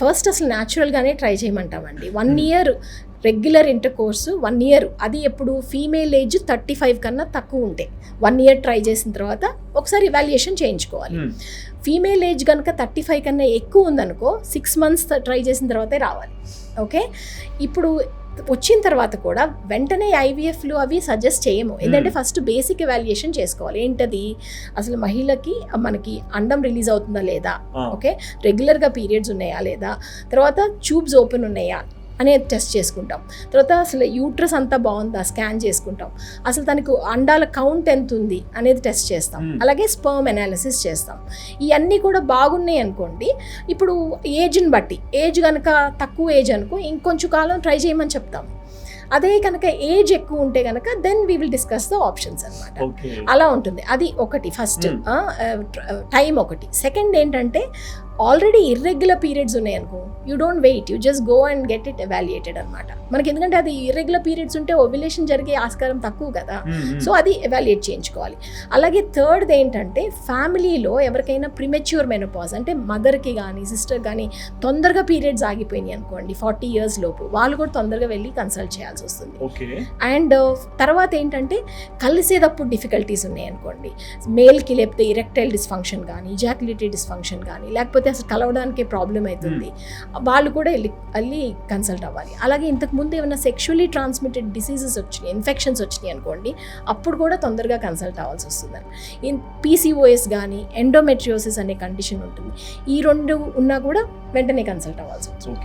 First అసలు న్యాచురల్గానే try చేయమంటామండి. One year regular inter course one year. అది ఎప్పుడు? ఫీమేల్ ఏజ్ థర్టీ ఫైవ్ కన్నా తక్కువ ఉంటే. వన్ ఇయర్ ట్రై చేసిన తర్వాత ఒకసారి ఇవాల్యుయేషన్ చేయించుకోవాలి. మ్మ్. ఫీమేల్ ఏజ్ కనుక థర్టీ ఫైవ్ కన్నా ఎక్కువ ఉందనుకో సిక్స్ మంత్స్ ట్రై చేసిన తర్వాతే రావాలి. ఓకే? ఇప్పుడు వచ్చిన తర్వాత కూడా వెంటనే ఐవీఎఫ్లు అవి సజెస్ట్ చేయము. ఎందుకంటే ఫస్ట్ బేసిక్ ఎవాల్యుయేషన్ చేసుకోవాలి. ఏంటది? అసలు మహిళకి మనకి అండం రిలీజ్ అవుతుందా లేదా. ఓకే? రెగ్యులర్గా పీరియడ్స్ ఉన్నాయా లేదా? తర్వాత ట్యూబ్స్ ఓపెన్ ఉన్నాయా? అనేది టెస్ట్ చేసుకుంటాం. తర్వాత అసలు యూట్రస్ అంతా బాగుందా? స్కాన్ చేసుకుంటాం. అసలు తనకు అండాల కౌంట్ ఎంత ఉంది అనేది టెస్ట్ చేస్తాం. అలాగే స్పర్మ్ అనాలిసిస్ చేస్తాం. ఇవన్నీ కూడా బాగున్నాయి అనుకోండి. ఇప్పుడు ఏజ్ని బట్టి ఏజ్ కనుక తక్కువ ఏజ్ అనుకో ఇంకొంచెం కాలం ట్రై చేయమని చెప్తాం. అదే కనుక ఏజ్ ఎక్కువ ఉంటే కనుక then we will discuss the options అనమాట అలా ఉంటుంది. అది ఒకటి ఫస్ట్. టైం ఒకటి. సెకండ్ ఏంటంటే ఆల్రెడీ ఇర్రెగ్యులర్ పీరియడ్స్ ఉన్నాయి అనుకో you don't wait you just go and get it evaluated అనమాట మనకి ఎందుకంటే అది ఇర్రెగ్యులర్ పీరియడ్స్ ఉంటే ఓవ్యులేషన్ జరిగే ఆస్కారం తక్కువ కదా. సో అది ఎవాల్యుయేట్ చేయించుకోవాలి. అలాగే థర్డ్ ఏంటంటే ఫ్యామిలీలో ఎవరికైనా ప్రిమెచ్యూర్ మెనోపాజ్ అంటే మదర్కి కానీ సిస్టర్ కానీ తొందరగా పీరియడ్స్ ఆగిపోయినాయి అనుకోండి ఫార్టీ ఇయర్స్ లోపు వాళ్ళు కూడా తొందరగా వెళ్ళి కన్సల్ట్ చేయాల్సి వస్తుంది. ఓకే అండ్ తర్వాత ఏంటంటే కలిసేటప్పుడు డిఫికల్టీస్ ఉన్నాయి అనుకోండి. మేల్కి లేకపోతే ఇరెక్టైల్ డిస్ఫంక్షన్ కానీ జాక్యులేటరీ డిస్ఫంక్షన్ కానీ లేకపోతే అసలు కలవడానికి ప్రాబ్లం అవుతుంది. వాళ్ళు కూడా వెళ్ళి వెళ్ళి కన్సల్ట్ అవ్వాలి. అలాగే ఇంతకు ముందు ఏమైనా సెక్షువల్లీ ట్రాన్స్మిటెడ్ డిసీజెస్ వచ్చినాయి ఇన్ఫెక్షన్స్ వచ్చినాయి అనుకోండి అప్పుడు కూడా తొందరగా కన్సల్ట్ అవ్వాల్సి వస్తుంది. ఇన్ పీసీఓఎస్ కానీ ఎండోమెట్రియోసిస్ అనే కండిషన్ ఉంటుంది. ఈ రెండు ఉన్నా కూడా వెంటనే కన్సల్ట్ అవ్వాల్సి వస్తుంది.